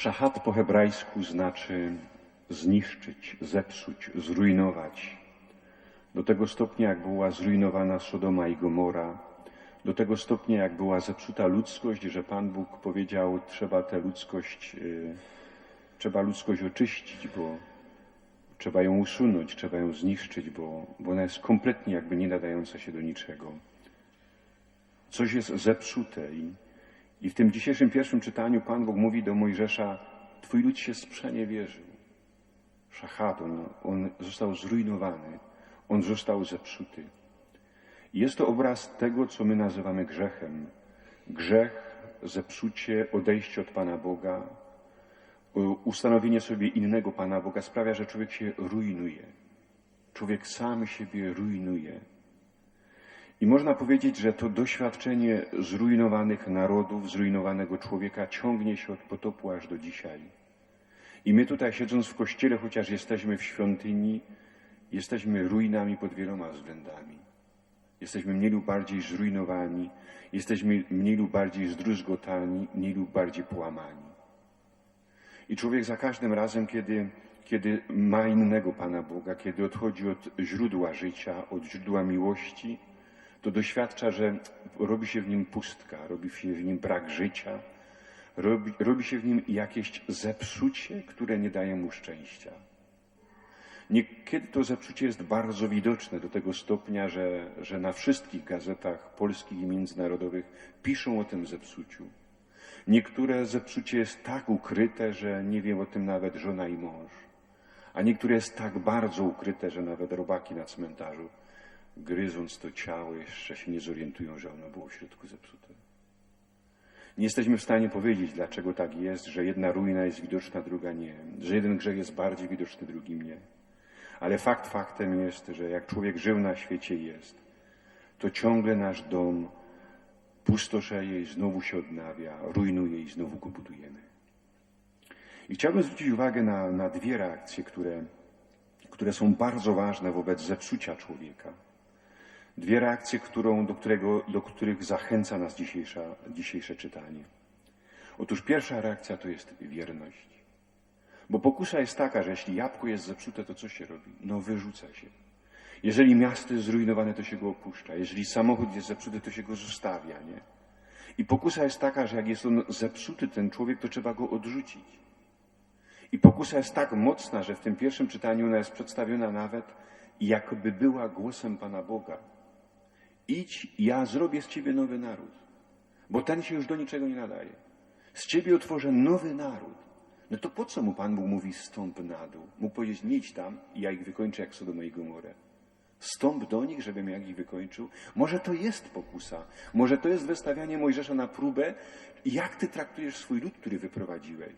Szachat po hebrajsku znaczy zniszczyć, zepsuć, zrujnować. Do tego stopnia, jak była zrujnowana Sodoma i Gomora, do tego stopnia, jak była zepsuta ludzkość, że Pan Bóg powiedział, trzeba tę ludzkość, y, trzeba ludzkość oczyścić, bo trzeba ją usunąć, trzeba ją zniszczyć, bo, bo ona jest kompletnie jakby nie nadająca się do niczego. Coś jest zepsute i, i w tym dzisiejszym pierwszym czytaniu Pan Bóg mówi do Mojżesza, Twój lud się sprzeniewierzył. Szachat, on, on został zrujnowany, on został zepsuty. Jest to obraz tego, co my nazywamy grzechem. Grzech, zepsucie, odejście od Pana Boga, ustanowienie sobie innego Pana Boga sprawia, że człowiek się rujnuje. Człowiek sam siebie rujnuje. I można powiedzieć, że to doświadczenie zrujnowanych narodów, zrujnowanego człowieka ciągnie się od potopu aż do dzisiaj. I my tutaj siedząc w kościele, chociaż jesteśmy w świątyni, jesteśmy ruinami pod wieloma względami. Jesteśmy mniej lub bardziej zrujnowani, jesteśmy mniej lub bardziej zdruzgotani, mniej lub bardziej połamani. I człowiek za każdym razem, kiedy, kiedy ma innego Pana Boga, kiedy odchodzi od źródła życia, od źródła miłości, to doświadcza, że robi się w nim pustka, robi się w nim brak życia, robi, robi się w nim jakieś zepsucie, które nie daje mu szczęścia. Niekiedy to zepsucie jest bardzo widoczne do tego stopnia, że, że na wszystkich gazetach polskich i międzynarodowych piszą o tym zepsuciu. Niektóre zepsucie jest tak ukryte, że nie wiem o tym nawet żona i mąż. A niektóre jest tak bardzo ukryte, że nawet robaki na cmentarzu, gryząc to ciało, jeszcze się nie zorientują, że ono było w środku zepsute. Nie jesteśmy w stanie powiedzieć, dlaczego tak jest, że jedna ruina jest widoczna, druga nie, że jeden grzech jest bardziej widoczny, drugi nie. Ale fakt faktem jest, że jak człowiek żył na świecie jest, to ciągle nasz dom pustoszeje i znowu się odnawia, rujnuje i znowu go budujemy. I chciałbym zwrócić uwagę na, na dwie reakcje, które, które są bardzo ważne wobec zepsucia człowieka. Dwie reakcje, którą, do, którego, do których zachęca nas dzisiejsze czytanie. Otóż pierwsza reakcja to jest wierność. Bo pokusa jest taka, że jeśli jabłko jest zepsute, to co się robi? No wyrzuca się. Jeżeli miasto jest zrujnowane, to się go opuszcza. Jeżeli samochód jest zepsuty, to się go zostawia, nie? I pokusa jest taka, że jak jest on zepsuty, ten człowiek, to trzeba go odrzucić. I pokusa jest tak mocna, że w tym pierwszym czytaniu ona jest przedstawiona nawet jakby była głosem Pana Boga. Idź, ja zrobię z ciebie nowy naród, bo ten się już do niczego nie nadaje. Z ciebie utworzę nowy naród. No to po co mu Pan Bóg mówi stąp na dół? Mógł powiedzieć, nie idź tam i ja ich wykończę jak Sodomę i Gomorę. Stąp do nich, żebym jak ich wykończył. Może to jest pokusa. Może to jest wystawianie Mojżesza na próbę, jak ty traktujesz swój lud, który wyprowadziłeś.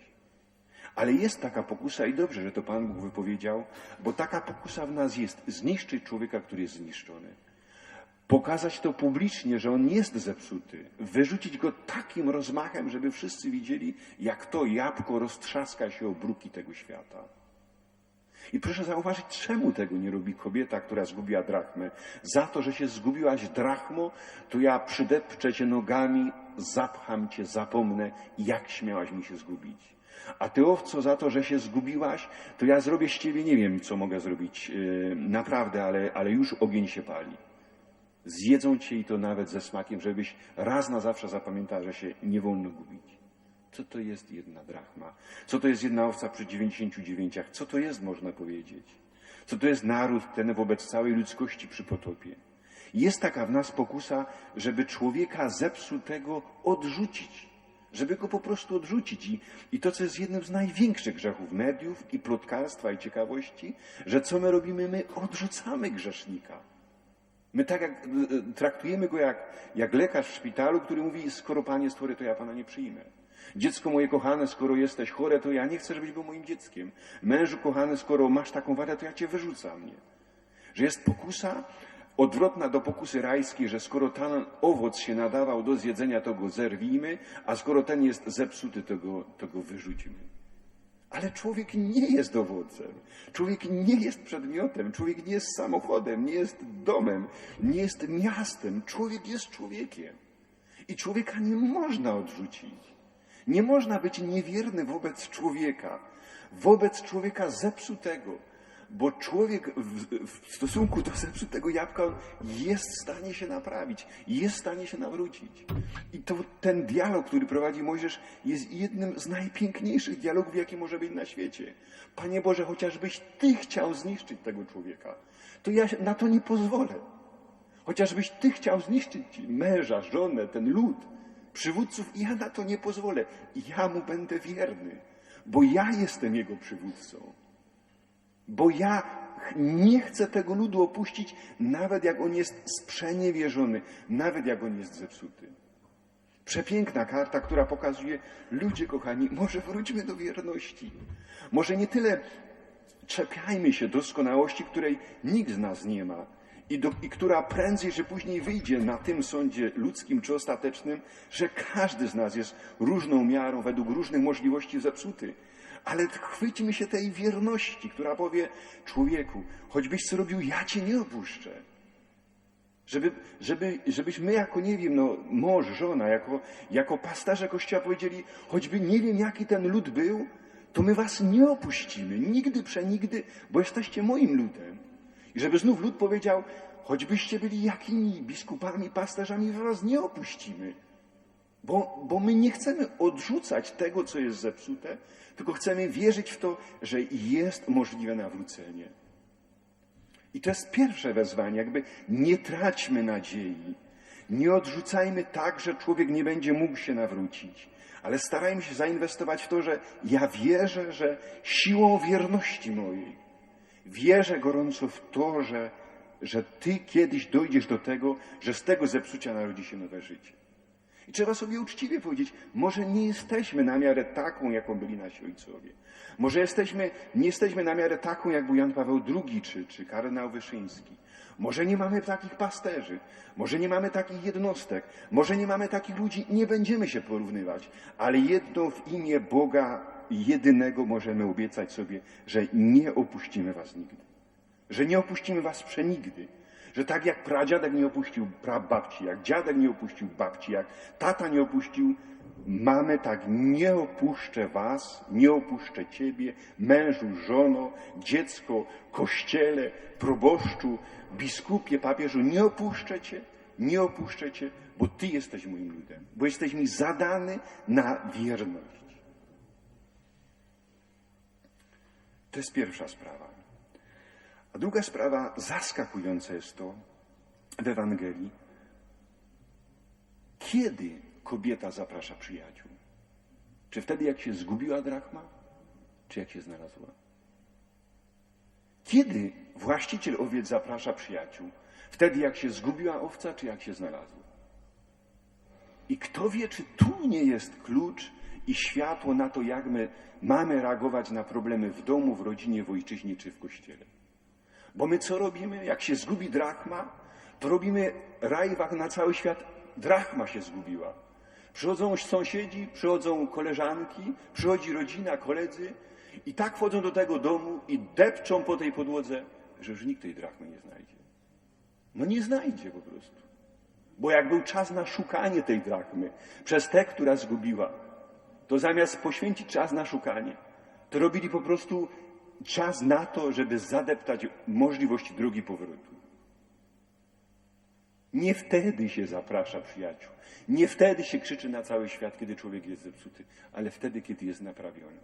Ale jest taka pokusa i dobrze, że to Pan Bóg wypowiedział, bo taka pokusa w nas jest. Zniszczyć człowieka, który jest zniszczony. Pokazać to publicznie, że on jest zepsuty. Wyrzucić go takim rozmachem, żeby wszyscy widzieli, jak to jabłko roztrzaska się o bruki tego świata. I proszę zauważyć, czemu tego nie robi kobieta, która zgubiła drachmę. Za to, że się zgubiłaś drachmo, to ja przydepczę cię nogami, zapcham cię, zapomnę, jak śmiałaś mi się zgubić. A ty, owco, za to, że się zgubiłaś, to ja zrobię z ciebie, nie wiem, co mogę zrobić, yy, naprawdę, ale, ale już ogień się pali. Zjedzą cię i to nawet ze smakiem, żebyś raz na zawsze zapamiętał, że się nie wolno gubić. Co to jest jedna drachma? Co to jest jedna owca przy 99? Co to jest, można powiedzieć? Co to jest naród ten wobec całej ludzkości przy potopie? Jest taka w nas pokusa, żeby człowieka zepsutego odrzucić. Żeby go po prostu odrzucić. I, I to, co jest jednym z największych grzechów mediów i plotkarstwa i ciekawości, że co my robimy? My odrzucamy grzesznika. My tak jak traktujemy go jak, jak lekarz w szpitalu, który mówi, skoro Pan jest chory, to ja Pana nie przyjmę. Dziecko moje kochane, skoro jesteś chore, to ja nie chcę, żebyś był moim dzieckiem. Mężu kochany, skoro masz taką wadę, to ja cię wyrzucam. Nie? Że jest pokusa odwrotna do pokusy rajskiej, że skoro ten owoc się nadawał do zjedzenia, to go zerwijmy, a skoro ten jest zepsuty, to go, to go wyrzucimy. Ale człowiek nie jest owocem. Człowiek nie jest przedmiotem. Człowiek nie jest samochodem, nie jest domem, nie jest miastem. Człowiek jest człowiekiem. I człowieka nie można odrzucić. Nie można być niewierny wobec człowieka, wobec człowieka zepsutego, bo człowiek w, w stosunku do zepsutego jabłka jest w stanie się naprawić, jest w stanie się nawrócić. I to ten dialog, który prowadzi Mojżesz, jest jednym z najpiękniejszych dialogów, jaki może być na świecie. Panie Boże, chociażbyś Ty chciał zniszczyć tego człowieka, to ja na to nie pozwolę. Chociażbyś Ty chciał zniszczyć męża, żonę, ten lud, przywódców, ja na to nie pozwolę. Ja mu będę wierny, bo ja jestem jego przywódcą. Bo ja nie chcę tego ludu opuścić, nawet jak on jest sprzeniewierzony, nawet jak on jest zepsuty. Przepiękna karta, która pokazuje, ludzie kochani, może wróćmy do wierności. Może nie tyle czepiajmy się doskonałości, której nikt z nas nie ma i, do, i która prędzej czy później wyjdzie na tym sądzie ludzkim czy ostatecznym, że każdy z nas jest różną miarą, według różnych możliwości zepsuty. Ale chwyćmy się tej wierności, która powie człowieku, choćbyś co robił, ja cię nie opuszczę. Żeby, żeby, żebyśmy jako, nie wiem, no, mąż, żona, jako, jako pasterze Kościoła powiedzieli, choćby nie wiem, jaki ten lud był, to my was nie opuścimy, nigdy, przenigdy, bo jesteście moim ludem. I żeby znów lud powiedział, choćbyście byli jakimi biskupami, pasterzami, was nie opuścimy. Bo, bo my nie chcemy odrzucać tego, co jest zepsute, tylko chcemy wierzyć w to, że jest możliwe nawrócenie. I to jest pierwsze wezwanie, jakby nie traćmy nadziei. Nie odrzucajmy tak, że człowiek nie będzie mógł się nawrócić, ale starajmy się zainwestować w to, że ja wierzę, że siłą wierności mojej, wierzę gorąco w to, że, że Ty kiedyś dojdziesz do tego, że z tego zepsucia narodzi się nowe życie. I trzeba sobie uczciwie powiedzieć, może nie jesteśmy na miarę taką, jaką byli nasi ojcowie. Może jesteśmy, nie jesteśmy na miarę taką, jak był Jan Paweł II czy, czy kardynał Wyszyński. Może nie mamy takich pasterzy, może nie mamy takich jednostek, może nie mamy takich ludzi, nie będziemy się porównywać, ale jedno w imię Boga jedynego możemy obiecać sobie, że nie opuścimy was nigdy. Że nie opuścimy was przenigdy. Że tak jak pradziadek nie opuścił prababci, jak dziadek nie opuścił babci, jak tata nie opuścił mamy, tak nie opuszczę was, nie opuszczę ciebie, mężu, żono, dziecko, kościele, proboszczu, biskupie, papieżu, nie opuszczę cię, nie opuszczę cię, bo ty jesteś moim ludem, bo jesteś mi zadany na wierność. To jest pierwsza sprawa. A druga sprawa, zaskakująca jest to w Ewangelii, kiedy kobieta zaprasza przyjaciół? Czy wtedy, jak się zgubiła drachma, czy jak się znalazła? Kiedy właściciel owiec zaprasza przyjaciół? Wtedy, jak się zgubiła owca, czy jak się znalazła? I kto wie, czy tu nie jest klucz i światło na to, jak my mamy reagować na problemy w domu, w rodzinie, w ojczyźnie czy w kościele. Bo my co robimy? Jak się zgubi drachma, to robimy rajwach na cały świat. Drachma się zgubiła. Przychodzą sąsiedzi, przychodzą koleżanki, przychodzi rodzina, koledzy i tak wchodzą do tego domu i depczą po tej podłodze, że już nikt tej drachmy nie znajdzie. No nie znajdzie po prostu. Bo jak był czas na szukanie tej drachmy przez tę, która zgubiła, to zamiast poświęcić czas na szukanie, to robili po prostu czas na to, żeby zadeptać możliwość drogi powrotu. Nie wtedy się zaprasza przyjaciół. Nie wtedy się krzyczy na cały świat, kiedy człowiek jest zepsuty, ale wtedy, kiedy jest naprawiony.